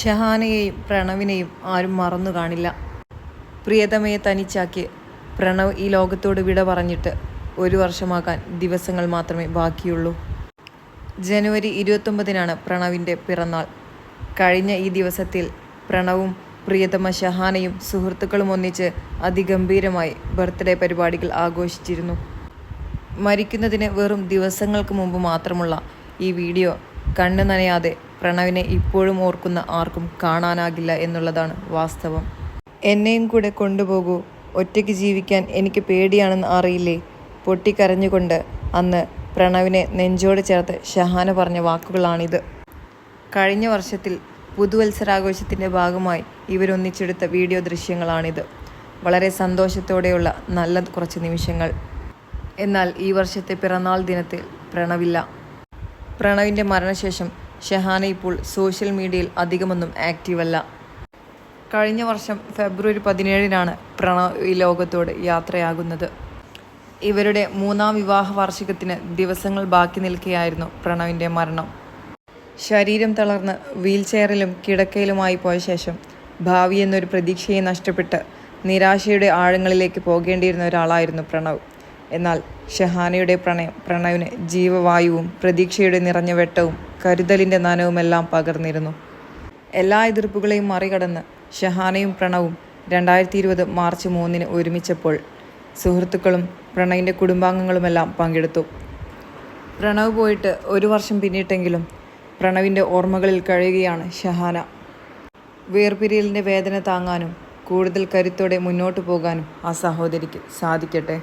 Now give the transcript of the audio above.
ഷഹാനയെയും പ്രണവിനെയും ആരും മറന്നു കാണില്ല. പ്രിയതമയെ തനിച്ചാക്കി പ്രണവ് ഈ ലോകത്തോട് വിട പറഞ്ഞിട്ട് ഒരു വർഷമാകാൻ ദിവസങ്ങൾ മാത്രമേ ബാക്കിയുള്ളൂ. ജനുവരി ഇരുപത്തൊമ്പതിനാണ് പ്രണവിന്റെ പിറന്നാൾ. കഴിഞ്ഞ ഈ ദിവസത്തിൽ പ്രണവും പ്രിയതമ ഷഹാനയും സുഹൃത്തുക്കളും ഒന്നിച്ച് അതിഗംഭീരമായി ബർത്ത്ഡേ പരിപാടികൾ ആഘോഷിച്ചിരുന്നു. മരിക്കുന്നതിന് വെറും ദിവസങ്ങൾക്ക് മുമ്പ് മാത്രമുള്ള ഈ വീഡിയോ കണ്ണു നനയാതെ പ്രണവിനെ ഇപ്പോഴും ഓർക്കുന്ന ആർക്കും കാണാനാകില്ല എന്നുള്ളതാണ് വാസ്തവം. എന്നെയും കൂടെ കൊണ്ടുപോകൂ. ഒറ്റയ്ക്ക് ജീവിക്കാൻ എനിക്ക് പേടിയാണെന്ന് അറിയില്ലേ? പൊട്ടിക്കരഞ്ഞുകൊണ്ട് അന്ന് പ്രണവിനെ നെഞ്ചോട് ചേർത്ത് ഷഹാന പറഞ്ഞ വാക്കുകളാണിത്. കഴിഞ്ഞ വർഷത്തിൽ പുതുവത്സരാഘോഷത്തിന്റെ ഭാഗമായി ഇവരൊന്നിച്ചെടുത്ത വീഡിയോ ദൃശ്യങ്ങളാണിത്. വളരെ സന്തോഷത്തോടെയുള്ള നല്ല കുറച്ച് നിമിഷങ്ങൾ. എന്നാൽ ഈ വർഷത്തെ പിറന്നാൾ ദിനത്തിൽ പ്രണവില്ല. പ്രണവിന്റെ മരണശേഷം ഷഹാന ഇപ്പോൾ സോഷ്യൽ മീഡിയയിൽ അധികമൊന്നും ആക്റ്റീവല്ല. കഴിഞ്ഞ വർഷം ഫെബ്രുവരി പതിനേഴിനാണ് പ്രണവ് ഈ ലോകത്തോട് യാത്രയാകുന്നത്. ഇവരുടെ മൂന്നാം വിവാഹ വാർഷികത്തിന് ദിവസങ്ങൾ ബാക്കി നിൽക്കുകയായിരുന്നു പ്രണവിന്റെ മരണം. ശരീരം തളർന്ന് വീൽചെയറിലും കിടക്കയിലുമായി പോയ ശേഷം ഭാവി എന്നൊരു പ്രതീക്ഷയെ നഷ്ടപ്പെട്ട് നിരാശയുടെ ആഴങ്ങളിലേക്ക് പോകേണ്ടിയിരുന്ന ഒരാളായിരുന്നു പ്രണവ്. എന്നാൽ ഷഹാനയുടെ പ്രണയം പ്രണവിന് ജീവവായുവും പ്രതീക്ഷയുടെ നിറഞ്ഞ വെട്ടവും കരുതലിന്റെ നനവുമെല്ലാം പകർന്നിരുന്നു. എല്ലാ എതിർപ്പുകളെയും മറികടന്ന് ഷഹാനയും പ്രണവും രണ്ടായിരത്തി ഇരുപത് മാർച്ച് മൂന്നിന് ഒരുമിച്ചപ്പോൾ സുഹൃത്തുക്കളും പ്രണയിന്റെ കുടുംബാംഗങ്ങളുമെല്ലാം പങ്കെടുത്തു. പ്രണവ് പോയിട്ട് ഒരു വർഷം പിന്നിട്ടെങ്കിലും പ്രണവിന്റെ ഓർമ്മകളിൽ കഴിയുകയാണ് ഷഹാന. വേർപിരിയലിന്റെ വേദന താങ്ങാനും കൂടുതൽ കരുത്തോടെ മുന്നോട്ട് പോകാനും ആ സഹോദരിക്ക് സാധിക്കട്ടെ.